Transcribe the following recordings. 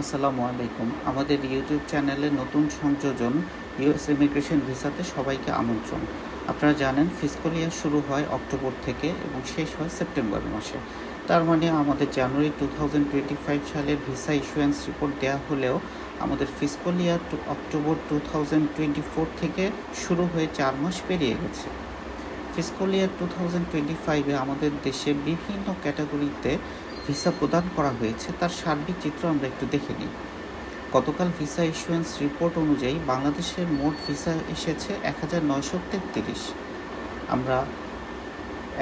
আসসালামু আলাইকুম। আমাদের ইউটিউব চ্যানেলে নতুন সংযোজন ইউএস ইমিগ্রেশন ভিসাতে সবাইকে আমন্ত্রণ। আপনারা জানেন ফিসকল ইয়ার শুরু হয় অক্টোবর থেকে এবং শেষ হয় সেপ্টেম্বর মাসে। তার মানে আমাদের January two thousand twenty five সালের ভিসা ইস্যুয়েন্স রিপোর্ট দেওয়া হলেও আমাদের fiscal year to October two thousand twenty four থেকে শুরু হয়ে চার মাস পেরিয়ে গেছে। Fiscal year two thousand twenty ফাইভে আমাদের দেশে বিভিন্ন ক্যাটাগরিতে ভিসা প্রদান করা হয়েছে, তার সার্বিক চিত্র আমরা একটু দেখে নিই। গতকাল ভিসা ইস্যুয়েন্স রিপোর্ট অনুযায়ী বাংলাদেশের মোট ভিসা এসেছে এক হাজার নয়শো তেত্রিশ। আমরা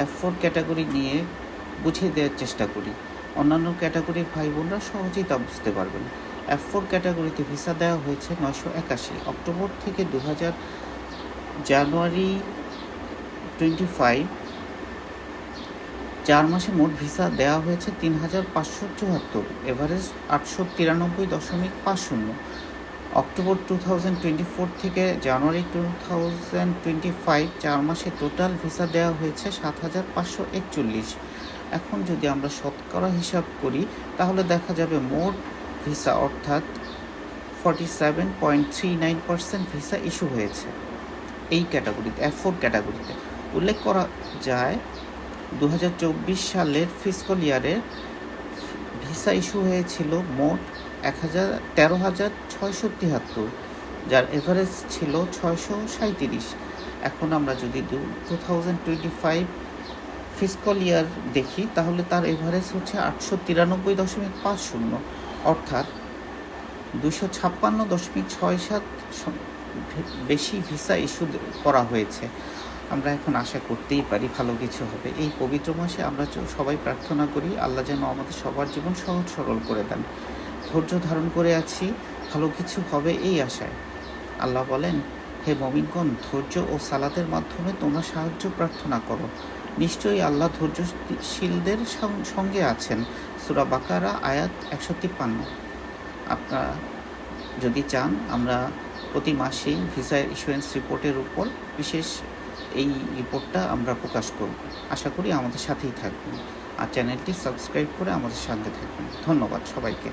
এফ ফোর ক্যাটাগরি নিয়ে বুঝিয়ে দেওয়ার চেষ্টা করি। অন্যান্য ক্যাটাগরির ভাই বোনরা সহজেই তা বুঝতে পারবেন। এফ ফোর ক্যাটাগরিতে ভিসা দেওয়া হয়েছে নয়শো একাশি। অক্টোবর থেকে দু হাজার জানুয়ারি টোয়েন্টি ফাইভ চার মাসে মোট ভিসা দেওয়া হয়েছে তিন হাজার পাঁচশো চুয়াত্তর এভারেজ আটশো তিরানব্বই দশমিক পাঁচ শূন্য। October two thousand twenty four থেকে January two thousand twenty five চার মাসে টোটাল ভিসা দেওয়া হয়েছে সাত হাজার পাঁচশো একচল্লিশ। এখন যদি আমরা শতকরা হিসাব করি, তাহলে দেখা যাবে মোট ভিসা অর্থাৎ forty seven point three nine percent visa issue হয়েছে। এই ক্যাটাগরিতে, এফ ফোর ক্যাটাগরিতে। উল্লেখ করা যায় দু হাজার চব্বিশ সালের ফিসকল ইয়ারে ভিসা ইস্যু হয়েছিল মোট এক হাজার তেরো হাজার ছয়শো তিয়াত্তর যার এভারেজ ছিল ছয়শো সাঁত্রিশ এখন আমরা যদি two thousand twenty five fiscal year দেখি, তাহলে তার এভারেজ হচ্ছে আটশো তিরানব্বই দশমিক পাঁচ শূন্য, অর্থাৎ দুশো ছাপ্পান্ন দশমিক ছয় সাত বেশি ভিসা ইস্যু করা হয়েছে। আমরা এখন আশা করতেই পারি ভালো কিছু হবে। এই পবিত্র মাসে আমরা সবাই প্রার্থনা করি, আল্লাহ যেন আমাদের সবার জীবন সহজ সরল করে দেন। ধৈর্য ধারণ করে আছি, ভালো কিছু হবে এই আশায়। আল্লাহ বলেন, হে মমিনগণ, ধৈর্য ও সালাতের মাধ্যমে তোমরা সাহায্য প্রার্থনা করো। নিশ্চয়ই আল্লাহ ধৈর্যশীলদের সঙ্গে আছেন। সুরা বাকারা, আয়াত একশো তিপ্পান্ন। আপনারা যদি চান, আমরা প্রতি মাসেই ভিসা ইস্যুয়েন্স রিপোর্টের উপর বিশেষ এই রিপোর্টটা আমরা প্রকাশ করব। আশা করি আমাদের সাথেই থাকবেন। আর চ্যানেলটি সাবস্ক্রাইব করে আমাদের সঙ্গে থাকবেন। ধন্যবাদ সবাইকে।